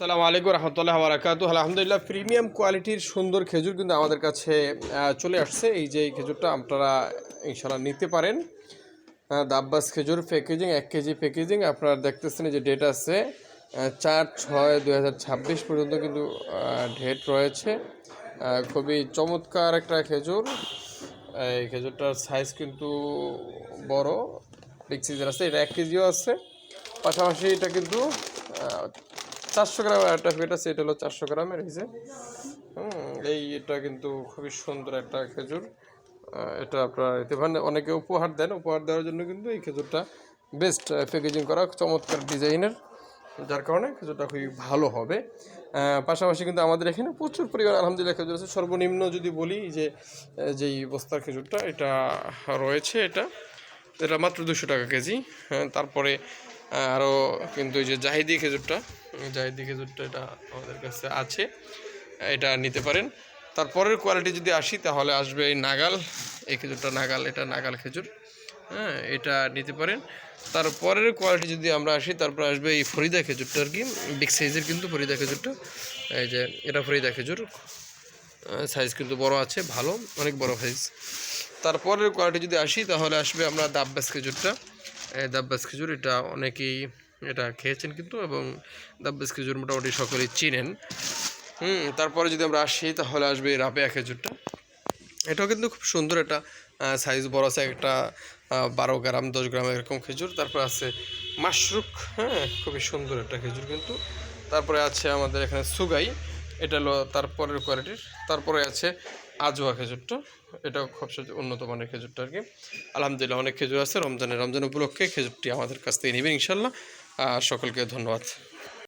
সালাম আলাইকুম রহমতুল্লাহ বারাকাতু আলহামদুলিল্লাহ, প্রিমিয়াম কোয়ালিটির সুন্দর খেজুর কিন্তু আমাদের কাছে চলে আসছে। এই যে খেজুরটা আপনারা ইনশাল্লাহ নিতে পারেন। দাব্বাস খেজুর প্যাকেজিং, এক কেজি প্যাকেজিং। আপনারা দেখতেছেন যে ডেট আছে চার ছয় ছাব্বিশ পর্যন্ত কিন্তু ডেট রয়েছে। খুবই চমৎকার একটা খেজুর। এই খেজুরটার সাইজ কিন্তু বড়। বিগ আছে, এটা এক কেজিও আছে। পাশাপাশি এটা কিন্তু চারশো গ্রাম একটা ফেট আছে এটা হলো চারশো গ্রামের হুম, এই এটা কিন্তু খুবই সুন্দর একটা খেজুর। এটা আপনার এতে মানে অনেকে উপহার দেন উপহার দেওয়ার জন্য কিন্তু এই খেজুরটা বেস্ট প্যাকেজিং করা চমৎকার ডিজাইনের। যার কারণে খেজুরটা খুবই ভালো হবে। পাশাপাশি কিন্তু আমাদের এখানে প্রচুর পরিমাণ আলহামদুলিল্লাহ খেজুর আছে। সর্বনিম্ন যদি বলি যে যেই বস্তার খেজুরটা এটা রয়েছে এটা। এটা মাত্র দুশো টাকা কেজি। হ্যাঁ তারপরে আরও কিন্তু এই যে জাহিদি খেজুরটা জাহিদি খেজুরটা এটা আমাদের কাছে আছে, এটা নিতে পারেন। তারপরের কোয়ালিটি যদি আসি, তাহলে আসবে এই নাগাল, এই খেজুরটা নাগাল, এটা নাগাল খেজুর হ্যাঁ এটা নিতে পারেন। তারপরের কোয়ালিটি যদি আমরা আসি, তারপর আসবে এই ফরিদা খেজুরটা আর কি বিগ সাইজের কিন্তু ফরিদা খেজুরটা, এই যে এটা ফরিদা খেজুর সাইজ কিন্তু বড় আছে, ভালো, অনেক বড় সাইজ তারপরের কোয়ালিটি যদি আসি, তাহলে আসবে আমরা দাব্বাস খেজুরটা। দাব্বাস খেজুর এটা অনেকেই এটা খেয়েছেন কিন্তু এবং দাব্বাস খেজুর মোটামুটি সকলেই চিনেন। হুম, তারপরে যদি আমরা আসি তাহলে আসবে রাবেয়া খেজুরটা। এটাও কিন্তু খুব সুন্দর একটা সাইজ বড় আছে একটা বারো গ্রাম, দশ গ্রাম এরকম খেজুর। তারপর আছে মাশরুক হ্যাঁ খুবই সুন্দর একটা খেজুর কিন্তু। তারপরে আছে আমাদের এখানে সুগাই। এটা হলো তারপরের কোয়ালিটির তারপরে আছে আজোয়া খেজুরটা। এটাও খুব সু- উন্নত মানের খেজুরটা আর কি আলহামদুলিল্লাহ, অনেক খেজুর আছে। রমজানের রমজান উপলক্ষে খেজুরটি আমাদের কাছ থেকে নেবেন ইনশাল্লাহ। সকলকে ধন্যবাদ।